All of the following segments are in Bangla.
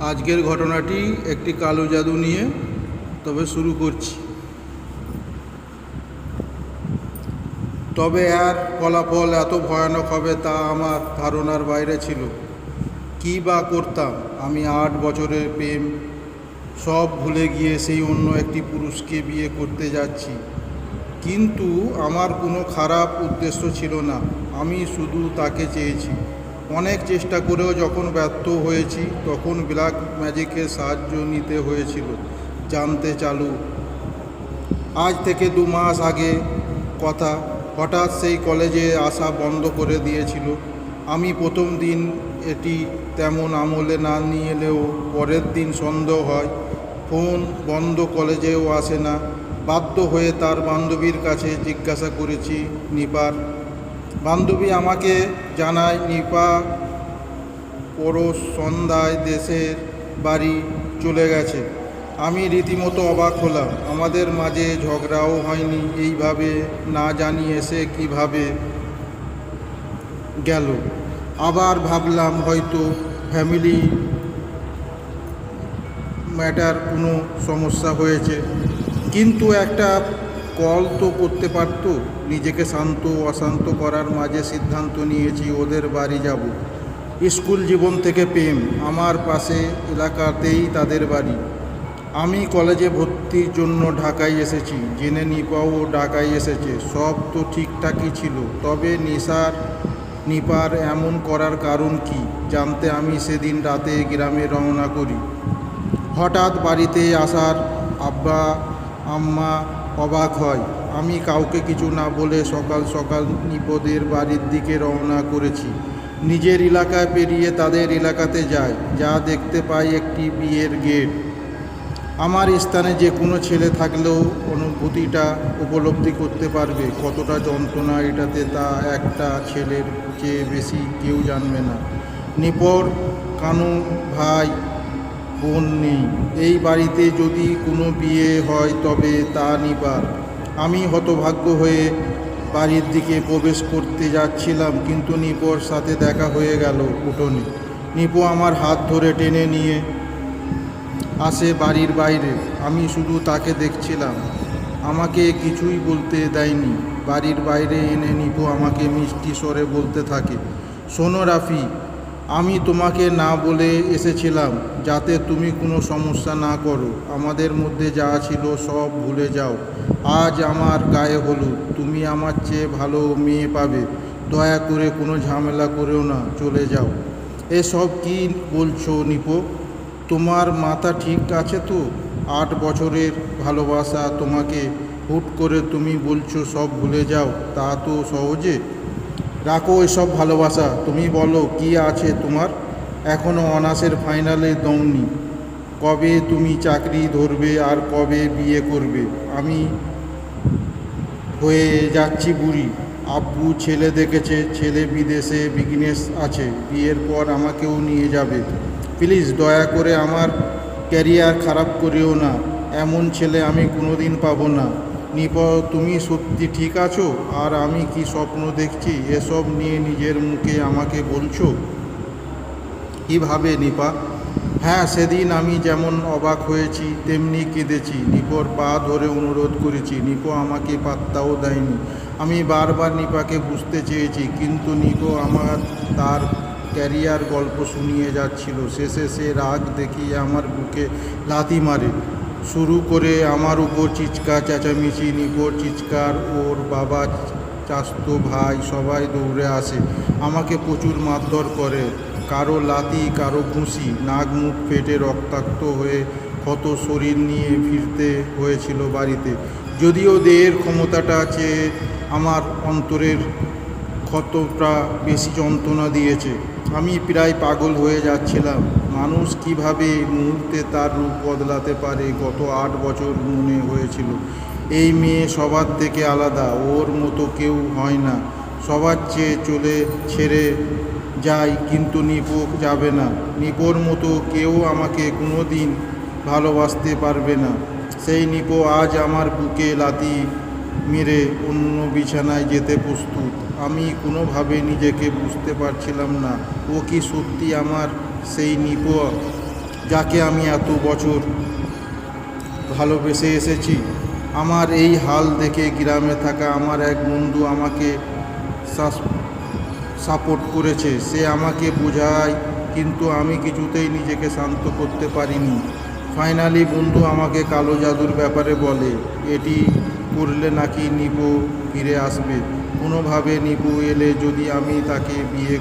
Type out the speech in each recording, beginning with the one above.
আজকের ঘটনাটি একটি কালো জাদু নিয়ে তবে শুরু করছি। তবে এর ফলাফল এত ভয়ানক হবে তা আমার ধারণার বাইরে ছিল। কী বা করতাম? আমি আট বছরের প্রেম। সব ভুলে গিয়ে সেই অন্য একটি পুরুষকে বিয়ে করতে যাচ্ছি। কিন্তু আমার কোনো খারাপ উদ্দেশ্য ছিল না। আমি শুধু তাকে চেয়েছি। অনেক চেষ্টা করেও যখন ব্যর্থ হয়েছি, তখন ব্ল্যাক ম্যাজিকের সাহায্য নিতে হয়েছিল, জানতে চালু। আজ থেকে দু মাস আগে কথা, হঠাৎ সেই কলেজে আসা বন্ধ করে দিয়েছিল। আমি প্রথম দিন এটি তেমন আমলে না নিয়ে এলেও পরের দিন সন্দেহ হয়, ফোন বন্ধ কলেজেও আসে না। বাধ্য হয়ে তার বান্ধবীর কাছে জিজ্ঞাসা করেছি নিপার বান্ধবী আমাকে জানায়, নিপা পরশ সন্ধ্যায় দেশের বাড়ি চলে গেছে। আমি রীতিমতো অবাক হলাম। আমাদের মাঝে ঝগড়াও হয়নি। এইভাবে না জানিয়ে সে কীভাবে গেল। আবার ভাবলাম হয়তো ফ্যামিলি ম্যাটার কোনো সমস্যা হয়েছে। কিন্তু একটা কল তো করতে পারতো, নিজেকে শান্ত অশান্ত করার মাঝে সিদ্ধান্ত নিয়েছি ওদের বাড়ি যাব। স্কুল জীবন থেকে প্রেম, আমার পাশে এলাকাতেই তাদের বাড়ি। আমি কলেজে ভর্তির জন্য ঢাকায় এসেছি, জেনে নিপাও ঢাকায় এসেছে, সব তো ঠিকঠাকই ছিল, তবে নিসার নিপার এমন করার কারণ কি, জানতে আমি সেদিন রাতে গ্রামে রওনা করি। হঠাৎ বাড়িতে আসার আব্বা, আম্মা অবাক হয়। আমি কাউকে কিছু না বলে সকাল সকাল নিপদের বাড়ির দিকে রওনা করেছি। নিজের এলাকায় পেরিয়ে তাদের এলাকাতে যায় যা দেখতে পাই একটি বিয়ের গেট। আমার স্থানে যে কোনো ছেলে থাকলেও অনুভূতিটা উপলব্ধি করতে পারবে। কতটা যন্ত্রণা এটাতে তা একটা ছেলের চেয়ে বেশি কেউ জানবে না। নিপর, কানু, ভাই বোন নেই। এই বাড়িতে যদি কোনো বিয়ে হয় তবে তা নিবার। আমি হতভাগ্য হয়ে বাড়ির দিকে প্রবেশ করতে যাচ্ছিলাম, কিন্তু নিপোর সাথে দেখা হয়ে গেল উঠোনে নিপো আমার হাত ধরে টেনে নিয়ে আসে বাড়ির বাইরে। আমি শুধু তাকে দেখছিলাম। আমাকে কিছুই বলতে দেয়নি। বাড়ির বাইরে এনে নিপো আমাকে মিষ্টি স্বরে বলতে থাকে, শোনো রাফি আমি তোমাকে না বলে এসেছিলাম, যাতে তুমি কোনো সমস্যা না করো। আমাদের মধ্যে যা ছিল সব ভুলে যাও। আজ আমার গায়ে হলুদ, তুমি আমার চেয়ে ভালো মেয়ে পাবে। দয়া করে কোনো ঝামেলা করেও না, চলে যাও। এসব কি বলছো নিপো? তোমার মাথা ঠিক আছে তো? আট বছরের ভালোবাসা তোমাকে। হুট করে তুমি বলছো সব ভুলে যাও, তা তো সহজে। রাখো এসব ভালোবাসা। তুমি বলো, কি আছে তোমার? এখনও অনার্সের ফাইনালে দমনি কবে তুমি চাকরি ধরবে আর কবে বিয়ে করবে? আমি হয়ে যাচ্ছি বুড়ি। আব্বু ছেলে দেখেছে, ছেলে বিদেশে বিজনেস আছে। বিয়ের পর আমাকেও নিয়ে যাবে। প্লিজ দয়া করে আমার ক্যারিয়ার খারাপ করিও না। এমন ছেলে আমি কোনোদিন পাবো না। নিপ, তুমি সত্যি ঠিক আছো? আর আমি কি স্বপ্ন দেখছি? এসব নিয়ে নিজের মুখে আমাকে বলছো? কীভাবে, নিপা? হ্যাঁ সেদিন আমি যেমন অবাক হয়েছি, তেমনি কেঁদেছি। নিপোর পা ধরে অনুরোধ করেছি। নিপো আমাকে পাত্তাও দেয়নি। আমি বারবার নিপাকে বুঝতে চেয়েছি, কিন্তু নিপো আমার, তার ক্যারিয়ার গল্প শুনিয়ে যাচ্ছিল। শেষে সে রাগ দেখিয়ে আমার বুকে লাথি মারে। শুরু করে আমার উপর চিৎকার, চেঁচামেচি নিপোর চিৎকার, ওর বাবা, চাস্তো ভাই সবাই দৌড়ে আসে। আমাকে প্রচুর মারধর করে। কারও লাতি কারও ঘুষি, নাক, মুখ ফেটে রক্তাক্ত হয়ে ক্ষত শরীর নিয়ে ফিরতে হয়েছিল বাড়িতে। যদিও দেহের ক্ষমতাটা চেয়ে আমার অন্তরের ক্ষতটা বেশি যন্ত্রণা দিয়েছে, আমি প্রায় পাগল হয়ে যাচ্ছিলাম। মানুষ কীভাবে মুহূর্তে তার রূপ বদলাতে পারে? গত আট বছর মনে হয়েছিল। এই মেয়ে সবার থেকে আলাদা, ওর মতো কেউ হয় না। সবার চেয়ে চলে ছেড়ে যাই, কিন্তু নিপো যাবে না। নিপোর মতো কেউ আমাকে কোনো দিন ভালোবাসতে পারবে না। সেই নিপো আজ আমার বুকে লাতি মেরে অন্য বিছানায় যেতে প্রস্তুত। আমি কোনোভাবে নিজেকে বুঝতে পারছিলাম না। ও কি সত্যি আমার সেই নিপ যাকে আমি এত বছর ভালোবেসে এসেছি। আমার এই হাল দেখে গ্রামে থাকা আমার এক বন্ধু আমাকে সাপোর্ট করেছে। সে আমাকে বোঝায়, কিন্তু আমি কিছুতেই নিজেকে শান্ত করতে পারিনি। ফাইনালি বন্ধু আমাকে কালো জাদুর ব্যাপারে বলে, এটি করলে নাকি নিপু ফিরে আসবে? কোনোভাবে নিপু এলে যদি আমি তাকে বিয়ে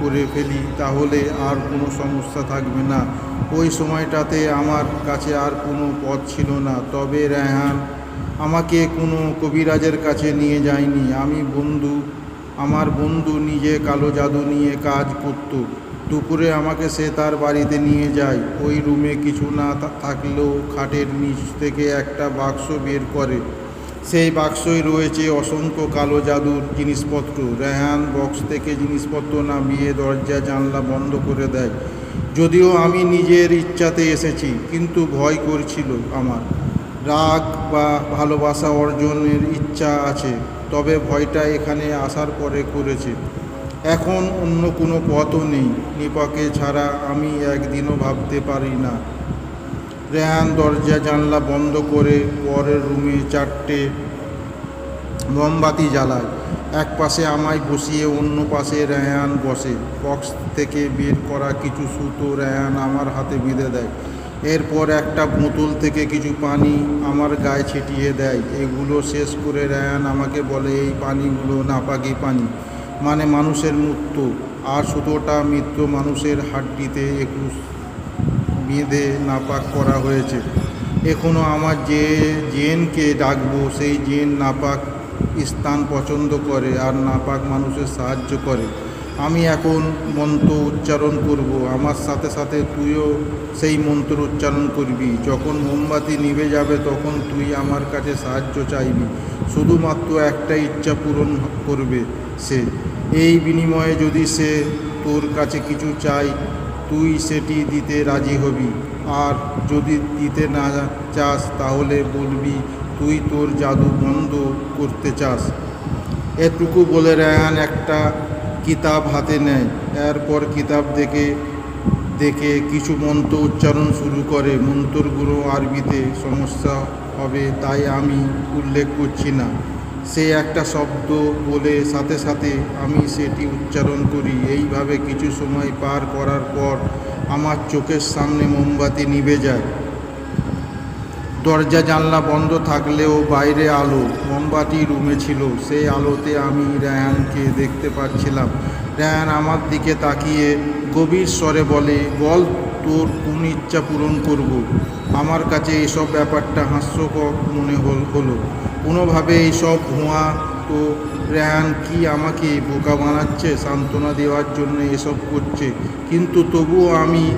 করে ফেলি, তাহলে আর কোনো সমস্যা থাকবে না। ওই সময়টাতে আমার কাছে আর কোনো পথ ছিল না। তবে রেহান আমাকে কোনো কবিরাজের কাছে নিয়ে যায়নি। আমি বন্ধু, আমার বন্ধু নিজে কালো জাদু নিয়ে কাজ করত। দুপুরে আমাকে সে তার বাড়িতে নিয়ে যায়। ওই রুমে কিছু না থাকলেও খাটের নিচ থেকে একটা বাক্স বের করে। সেই বাক্সই রয়েছে অসংখ্য কালো জাদুর জিনিসপত্র। রেহান বক্স থেকে জিনিসপত্র নামিয়ে দরজা জানলা বন্ধ করে দেয়। যদিও আমি নিজের ইচ্ছাতে এসেছি, কিন্তু ভয় করছিল আমার। রাগ বা ভালোবাসা অর্জনের ইচ্ছা আছে, তবে ভয়টা এখানে আসার পরে করেছে। এখন অন্য কোনো পথও নেই। নিপাকে ছাড়া আমি একদিনও ভাবতে পারি না। রেহান দরজা জানলা বন্ধ করে পরের রুমে চারটে মোমবাতি জ্বালায়। এক পাশে আমায় বসিয়ে অন্য পাশে রেহান বসে। বক্স থেকে বের করা কিছু সুতো রেহান আমার হাতে বেঁধে দেয়। এরপর একটা বোতল থেকে কিছু পানি আমার গায়ে ছিটিয়ে দেয়। এগুলো শেষ করে রেহান আমাকে বলে, এই পানিগুলো নাপাকি পানি। মানে মানুষের মৃত্যু আর সুতোটা মৃত্যু মানুষের হাড্ডিতে একুশ বেঁধে নাপাক করা হয়েছে। এখনও আমার যে জেনকে ডাকবো, সেই জেন নাপাক স্থান পছন্দ করে আর নাপাক মানুষের সাহায্য করে। আমি এখন মন্ত্র উচ্চারণ করব। আমার সাথে সাথে তুইও সেই মন্ত্র উচ্চারণ করবি। যখন মোমবাতি নিভে যাবে, তখন তুই আমার কাছে সাহায্য চাইবি। শুধুমাত্র একটা ইচ্ছা পূরণ করবে সে। এই বিনিময়ে যদি সে তোর কাছে কিছু চাই তুই সেটি দিতে রাজি হবি। আর যদি দিতে না চাস, তাহলে বলবি, তুই তোর জাদু বন্ধ করতে চাস। এটুকু বলে রেহান একটা কিতাব হাতে নেয়। এরপর কিতাব দেখে দেখে কিছু মন্ত্র উচ্চারণ শুরু করে। মন্ত্রগুলো আরবিতে সমস্যা হবে, তাই আমি উল্লেখ করছি না। সে একটা শব্দ বলে সাথে সাথে আমি সেটি উচ্চারণ করি। এইভাবে কিছু সময় পার করার পর আমার চোখের সামনে মোমবাতি নিভে যায়। দরজা, জানলা বন্ধ থাকলেও বাইরে আলো, মোমবাতি রুমে ছিল। সেই আলোতে আমি রায়ানকে দেখতে পাচ্ছিলাম। রায়ান আমার দিকে তাকিয়ে গভীর স্বরে বলে, বল তোর কোন ইচ্ছা পূরণ করব। আমার কাছে এসব ব্যাপারটা হাস্যকর মনে হল, হলো। কোনোভাবে এইসব ধোঁয়া তো রেহান কি আমাকে বোকা বানাচ্ছে, সান্ত্বনা দেওয়ার জন্য এসব করছে? কিন্তু তবুও আমি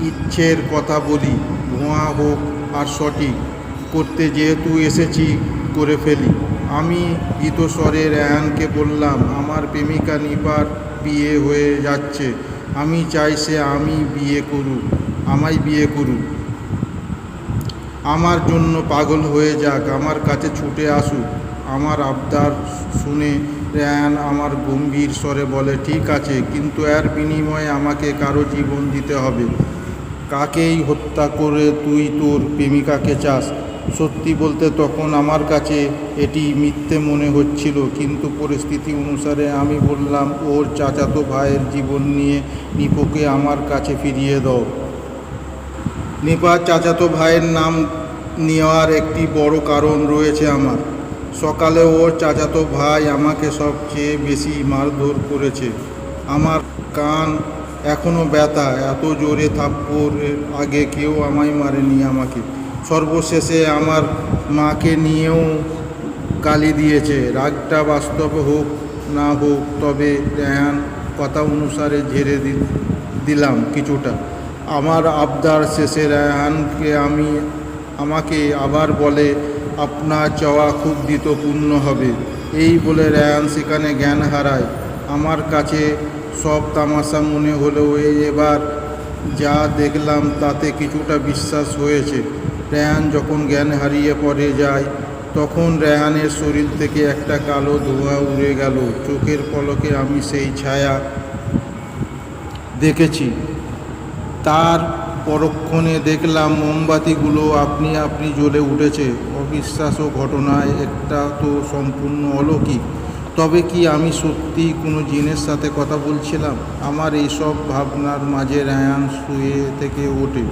ইচ্ছের কথা বলি, ধোঁয়া হোক আর সঠিক। করতে যেহেতু এসেছি, করে ফেলি। আমি ভীতস্বরে রেহানকে বললাম, আমার প্রেমিকা নিপার বিয়ে হয়ে যাচ্ছে। আমি চাই সে আমি বিয়ে করুক, আমায় বিয়ে করুক। আমার জন্য পাগল হয়ে যাক, আমার কাছে ছুটে আসুক। আমার আবদার শুনে র্যান আমার গম্ভীর স্বরে বলে, ঠিক আছে, কিন্তু এর বিনিময়ে আমাকে কারও জীবন দিতে হবে। কাকেই হত্যা করে তুই তোর প্রেমিকাকে চাস? সত্যি বলতে তখন আমার কাছে এটি মিথ্যে মনে হচ্ছিল, কিন্তু পরিস্থিতি অনুসারে আমি বললাম, ওর চাচাতো ভাইয়ের জীবন নিয়ে নিপোকে আমার কাছে ফিরিয়ে দাও। নিপা চাচাতো ভাইয়ের নাম নেওয়ার একটি বড় কারণ রয়েছে আমার। সকালে ওর চাচাতো ভাই আমাকে সবচেয়ে বেশি মারধর করেছে। আমার কান এখনও ব্যথা, এত জোরে থাপ্পড়ের আগে কেউ আমায় মারেনি আমাকে। সর্বশেষে আমার মাকে নিয়েও গালি দিয়েছে। রাগটা বাস্তব হোক না হোক, তবে রেহান কথা অনুসারে ঝেড়ে দিলাম কিছুটা। আমার আবদার শেষে রেহানকে আমি, আমাকে আবার বলে, আপনার চাওয়া খুব দ্রুতপূর্ণ হবে। এই বলে রেহান সেখানে জ্ঞান হারায়। আমার কাছে সব তামাশা মনে হলেও এবার যা দেখলাম তাতে কিছুটা বিশ্বাস হয়েছে। রেহান যখন জ্ঞান হারিয়ে পড়ে যায়, তখন রেহানের শরীর থেকে একটা কালো ধোঁয়া উড়ে গেল। চোখের পলকে আমি সেই ছায়া দেখেছি। তার পরক্ষণে দেখলাম, মোমবাতিগুলো আপনি আপনি জ্বলে উঠেছে। অবিশ্বাস্য ঘটনায় একটা তো সম্পূর্ণ অলৌকিক। তবে কি আমি সত্যি কোনো জিনের সাথে কথা বলছিলাম? আমার এইসব ভাবনার মাঝে রায়ান শুয়ে থেকে ওঠে।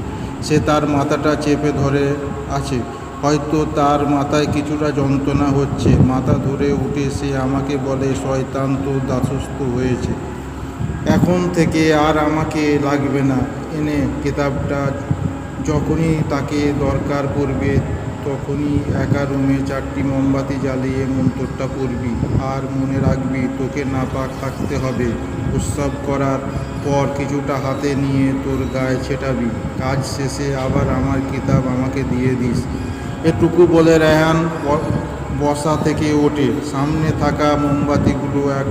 সে তার মাথাটা চেপে ধরে আছে। হয়তো তার মাথায় কিছুটা যন্ত্রণা হচ্ছে। মাথা ধরে উঠে সে আমাকে বলে, শয়তান তো দাসস্থ হয়েছে। এখন থেকে আর আমাকে লাগবে না। এনে কিতাবটা যখনই তাকে দরকার পড়বে, তখনই একা রুমে চারটি মোমবাতি জ্বালিয়ে মন্তরটা পড়বি আর মনে রাখবি, তোকে নাপাক থাকতে হবে। উৎসব করার পর কিছুটা হাতে নিয়ে তোর গায়ে ছেটাবি। কাজ শেষে আবার আমার কিতাব আমাকে দিয়ে দিস। এটুকু বলে রেহান বসা থেকে ওঠে। সামনে থাকা মোমবাতিগুলো এক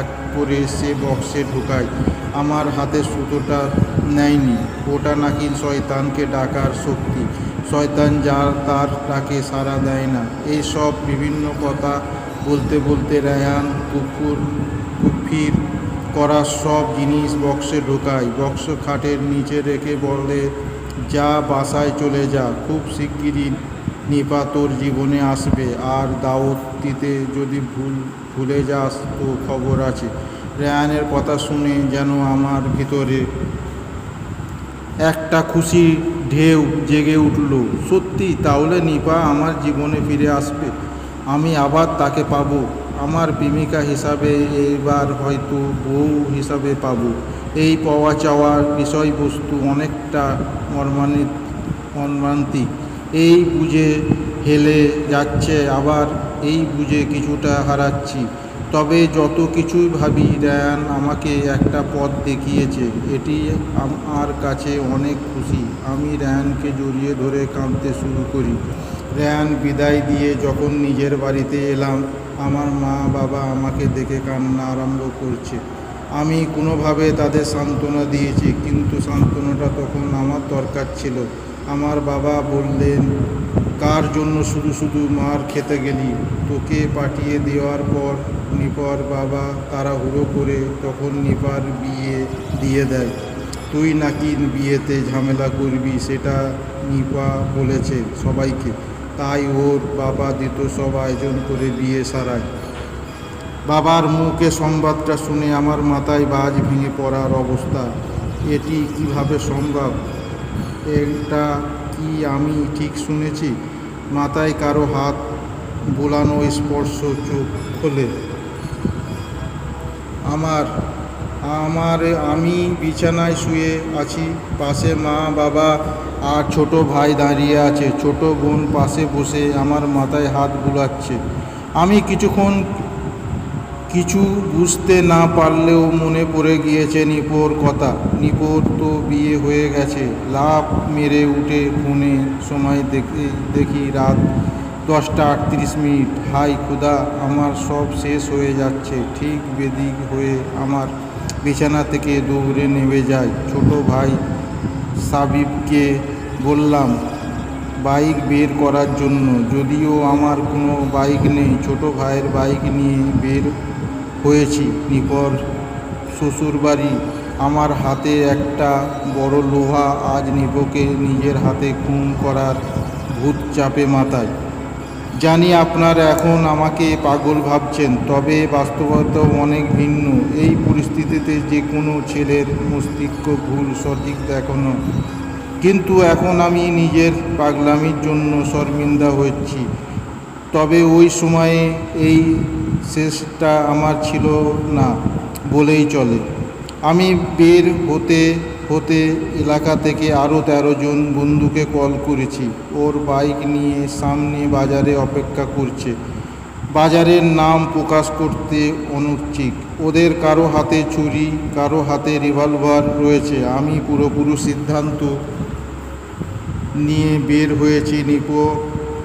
এক করে সে বক্সে ঢুকায়। আমার হাতে সুতোটা নেয়নি। ওটা নাকি শয়তানকে ডাকার শক্তি। শয়তান যার তার ডাকে সাড়া দেয় না। এই সব বিভিন্ন কথা বলতে বলতে রেহান কুকুর করা সব জিনিস বক্সে ঢোকায় বক্স খাটের নিচে রেখে বলে যা বাসায় চলে যা, খুব শিগগিরই নিপা তোর জীবনে আসবে। আর দাওয়াত দিতে যদি ভুল, ভুলে যাস তো খবর আছে। রেয়ানের কথা শুনে যেন আমার ভিতরে একটা খুশি ঢেউ জেগে উঠল। সত্যি, তাহলে নিপা আমার জীবনে ফিরে আসবে। আমি আবার তাকে পাবো। আমার প্রেমিকা হিসাবে এইবার হয়তো বউ হিসাবে পাবো। এই পাওয়া চাওয়ার বিষয়বস্তু অনেকটা মর্মান্বিত মর্মান্তিক। এই বুঝে হেলে যাচ্ছে, আবার এই বুঝে কিছুটা হারাচ্ছি। তবে যত কিছুই ভাবি রায়ান আমাকে একটা পথ দেখিয়েছে। এটি আমার কাছে অনেক খুশি। আমি রায়ানকে জড়িয়ে ধরে কাঁদতে শুরু করি। রায়ান বিদায় দিয়ে যখন নিজের বাড়িতে এলাম আমার মা বাবা আমাকে দেখে কান্না আরম্ভ করছে। আমি কোনোভাবে তাদের সান্ত্বনা দিয়েছি, কিন্তু সান্ত্বনাটা তখন আমার দরকার ছিল। আমার বাবা বললেন, কার জন্য শুধু শুধু মার খেতে গেলি? তোকে পাঠিয়ে দেওয়ার পর নিপার বাবা তাড়াহুড়ো করে তখন নিপার বিয়ে দিয়ে দেয়। তুই নাকি বিয়েতে ঝামেলা করবি সেটা নিপা বলেছে সবাইকে। তাই ওর বাবা দিত সব আয়োজন করে বিয়ে সারায়। বাবার মুখে সংবাদটা শুনে আমার মাথায় বাজ ভেঙে পড়ার অবস্থা। এটি কীভাবে সম্ভব? এটা কি আমি ঠিক শুনেছি? মাথায় কারও হাত বোলানো স্পর্শ চোখ খোলে। আমার আমার, আমি বিছানায় শুয়ে আছি। পাশে মা বাবা আর ছোট ভাই দাঁড়িয়ে আছে। ছোট বোন পাশে বসে আমার মাথায় হাত বুলাচ্ছে। আমি কিছুক্ষণ কিছু বুঝতে না পারলেও মনে পড়ে গিয়েছে নিপোর কথা। নিপোর তো বিয়ে হয়ে গেছে। লাভ মেরে উঠে ফোনে সময় দেখে দেখি রাত দশটা আটত্রিশ মিনিট। হাই খুদা, আমার সব শেষ হয়ে যাচ্ছে। ঠিক বেদিক হয়ে আমার বিছানা থেকে দৌড়ে নেমে যায়। ছোট ভাই সাবিবকে বললাম, বাইক বের করার জন্য। যদিও আমার কোনো বাইক নেই, ছোট ভাইয়ের বাইক নিয়ে বের হয়েছি। নিপর শ্বশুরবাড়ি। আমার হাতে একটা বড় লোহা, আজ নিপকে নিজের হাতে খুন করার ভূত চাপে মাথায়। জানি আপনারা এখন আমাকে পাগল ভাবছেন, তবে বাস্তবতা অনেক ভিন্ন। এই পরিস্থিতিতে যে কোনো ছেলের মস্তিষ্ক ভুল সঠিক দেখানো। কিন্তু এখন আমি নিজের পাগলামির জন্য শর্মিন্দা হচ্ছি। তবে ওই সময়ে এই শেষটা আমার ছিল না বলেই চলে। আমি বের হতে হতে এলাকা থেকে আরও তেরো জন বন্ধুকে কল করেছি। ওর বাইক নিয়ে সামনে বাজারে অপেক্ষা করছে। বাজারের নাম প্রকাশ করতে অনুচ্ছিক ওদের কারও হাতে ছুরি কারও হাতে রিভলভার রয়েছে। আমি পুরোপুরি সিদ্ধান্ত নিয়ে বের হয়েছি, নিপো।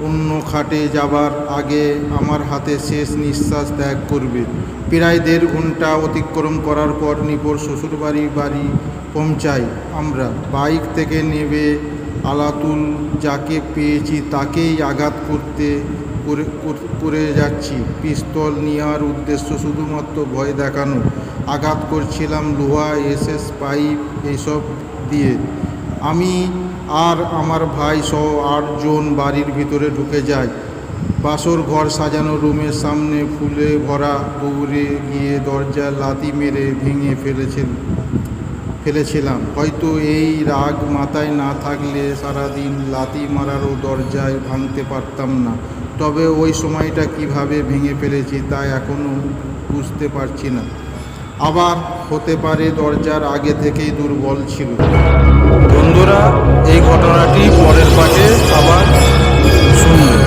অন্য খাটে যাবার আগে আমার হাতে শেষ নিঃশ্বাস ত্যাগ করবে। প্রায় দেড় ঘণ্টা অতিক্রম করার পর নিপোর শ্বশুরবাড়ি বাড়ি পৌঁছাই আমরা। বাইক থেকে নেবে আলাতুল যাকে পেয়েছি তাকেই আঘাত করতে করে যাচ্ছি। পিস্তল নেওয়ার উদ্দেশ্য শুধুমাত্র ভয় দেখানো। আঘাত করছিলাম লোহা, এসএস পাইপ, এইসব দিয়ে। আমি আর আমার ভাই সহ আটজন বাড়ির ভিতরে ঢুকে যায়। বাসর ঘর সাজানো রুমের সামনে ফুলে ভরা দৌড়ে গিয়ে দরজা লাতি মেরে ভেঙে ফেলেছিল ফেলেছিলাম। হয়তো এই রাগ মাথায় না থাকলে সারাদিন লাতি মারারও দরজায় ভাঙতে পারতাম না। তবে ওই সময়টা কীভাবে ভেঙে ফেলেছি তা এখনও বুঝতে পারছি না। আবার হতে পারে দরজার আগে থেকেই দুর্বল ছিল। বন্ধুরা, এই ঘটনাটি পরের পাশে আবার শুনবেন